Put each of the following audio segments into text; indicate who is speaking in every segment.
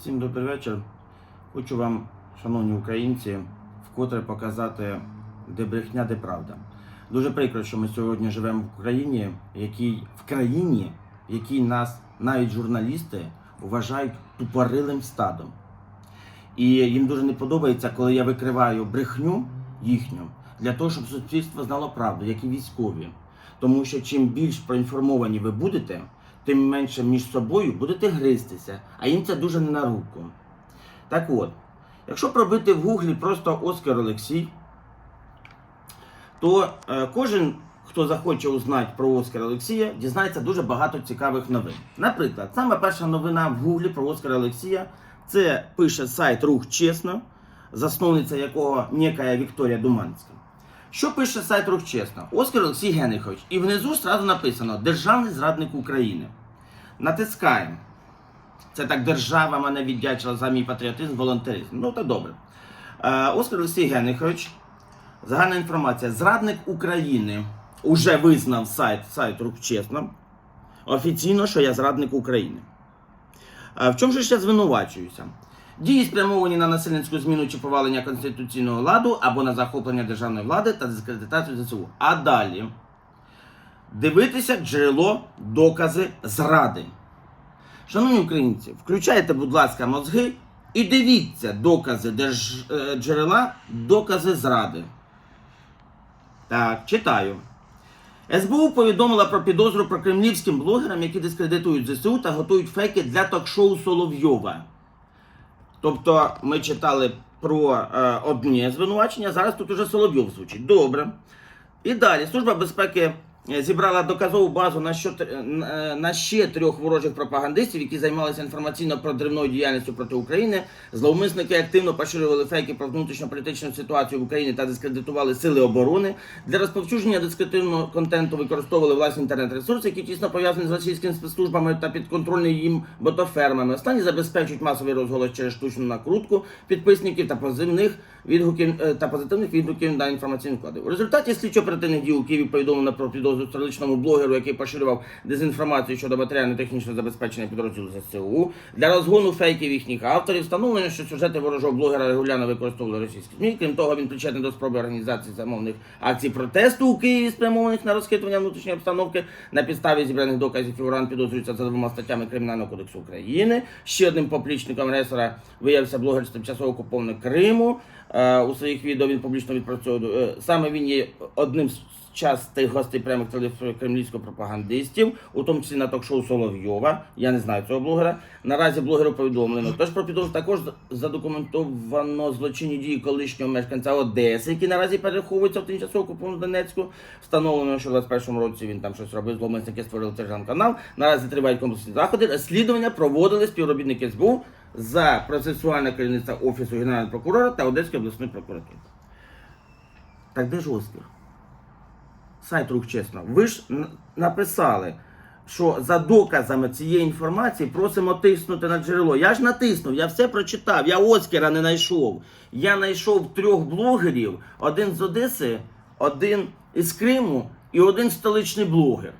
Speaker 1: Всім добрий вечір. Хочу вам, шановні українці, вкотре показати, де брехня, де правда. Дуже прикро, що ми сьогодні живемо в Україні, якій, в країні, в якій нас навіть журналісти вважають тупорилим стадом. І їм дуже не подобається, коли я викриваю брехню їхню для того, щоб суспільство знало правду, як і військові. Тому що чим більш проінформовані ви будете, тим менше між собою будете гристися, а їм це дуже не на руку. Так от, якщо пробити в гуглі просто Оскар Олексій, то е, кожен, хто захоче узнати про Оскара Олексія, дізнається дуже багато цікавих новин. Наприклад, саме перша новина в гуглі про Оскара Олексія це пише сайт Рух Чесно, засновниця якого некая Вікторія Думанська. Що пише сайт Рух Чесно? Оскар Олексій Генрихович. І внизу зразу написано Державний зрадник України. Натискаємо. Це так держава мене віддячила за мій патріотизм, волонтеризм. Ну, то добре. Е, Оскар Олексій Генрихович. Загальна інформація. Зрадник України уже визнав сайт, сайт Рух Чесно. Офіційно, що я зрадник України. Е, В чому ж я звинувачуюся? Дії спрямовані на насильницьку зміну чи повалення конституційного ладу або на захоплення державної влади та дискредитацію ЗСУ. А далі дивитися джерело, докази зради. Шановні українці, включайте, будь ласка, мозги і дивіться докази держ... е, джерела, докази зради. Так, читаю. СБУ повідомила про підозру про кремлівським блогерам, які дискредитують ЗСУ та готують фейки для ток-шоу Соловйова. Тобто ми читали про одне звинувачення, зараз тут уже Соловйов звучить. Добре. І далі Служба безпеки зібрала доказову базу на, що, тр- на- на ще трьох ворожих пропагандистів, які займалися інформаційно-продривною діяльністю проти України. Зловмисники активно поширювали фейки про внутрішньополітичну ситуацію в Україні та дискредитували сили оборони. Для розповсюдження дискредитивного контенту використовували власні інтернет-ресурси, які тісно пов'язані з російськими спецслужбами та підконтрольні їм ботофермами. Останні забезпечують масовий розголос через штучну накрутку підписників та позивних відгуків е, та позитивних відгуків на інформаційні вклади. У результаті слідчо-оперативних дій у Києві повідомлено про підозру столичному блогеру, який поширював дезінформацію щодо матеріально-технічного забезпечення підрозділу ЗСУ. Для розгону фейків їхніх авторів встановлено, що сюжети ворожого блогера регулярно використовували російські ЗМІ. Крім того, він причетний до спроби організації замовних акцій протесту у Києві, спрямованих на розхитування внутрішньої обстановки. На підставі зібраних доказів фігурант підозрюється за двома статтями Кримінального кодексу України. Ще одним поплічником агресора виявився блогер з тимчасово окупованого Криму. Е, У своїх відео він публічно відпрацьовує. е, Саме він є одним з частих гостей прямих кремлівських пропагандистів, у тому числі на ток-шоу Соловйова. Я не знаю цього блогера. Наразі блогеру повідомлено. Тож про підозру також задокументовано злочинні дії колишнього мешканця Одеси, який наразі переховується в тимчасово окупованому Донецьку. Встановлено, що в 21-му році він там щось робив. Зловмисники створили телеграм-канал. Наразі тривають комплексні заходи. Розслідування проводили співробітники СБУ за процесуальне керівництво Офісу Генерального прокурора та Одеської обласної прокуратури. Так де ж Оскар? Сайт рух чесно. Ви ж написали, що за доказами цієї інформації просимо тиснути на джерело. Я ж натиснув, я все прочитав, я Оскара не знайшов. Я знайшов трьох блогерів: один з Одеси, один із Криму і один столичний блогер.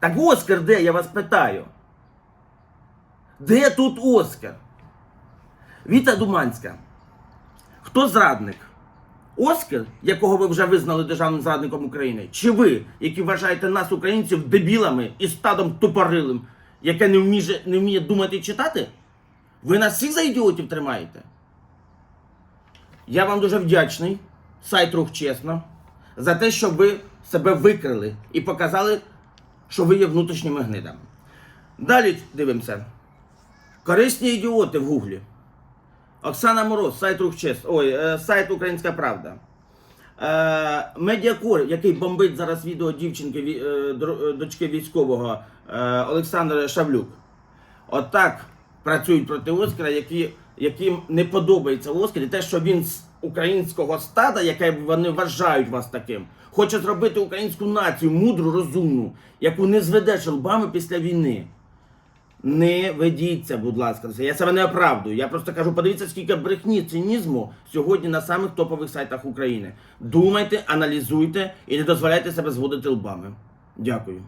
Speaker 1: Так Оскар де, я вас питаю? Де тут Оскар? Віта Думанська. Хто зрадник? Оскар, якого ви вже визнали державним зрадником України, чи ви, які вважаєте нас, українців, дебілами і стадом тупорилим, яке не вміє, не вміє думати і читати? Ви нас всіх за ідіотів тримаєте? Я вам дуже вдячний, сайт Рух Чесно, за те, що ви себе викрили і показали, що ви є внутрішніми гнидами. Далі дивимося. Корисні ідіоти в Гуглі. Оксана Мороз, сайт Рух Чест, ой, е, сайт Українська Правда. Е, Медіакор, який бомбить зараз відео дівчинки е, дочки військового е, Олександр Шавлюк. Отак працюють проти Оскара, які, яким не подобається Оскар, і те, що він з українського стада, яке вони вважають вас таким, хоче зробити українську націю мудру, розумну, яку не зведеш лбами після війни. Не ведіться, будь ласка. Я себе не оправдую. Я просто кажу, подивіться, скільки брехні, цинізму сьогодні на самих топових сайтах України. Думайте, аналізуйте і не дозволяйте себе зводити лбами. Дякую.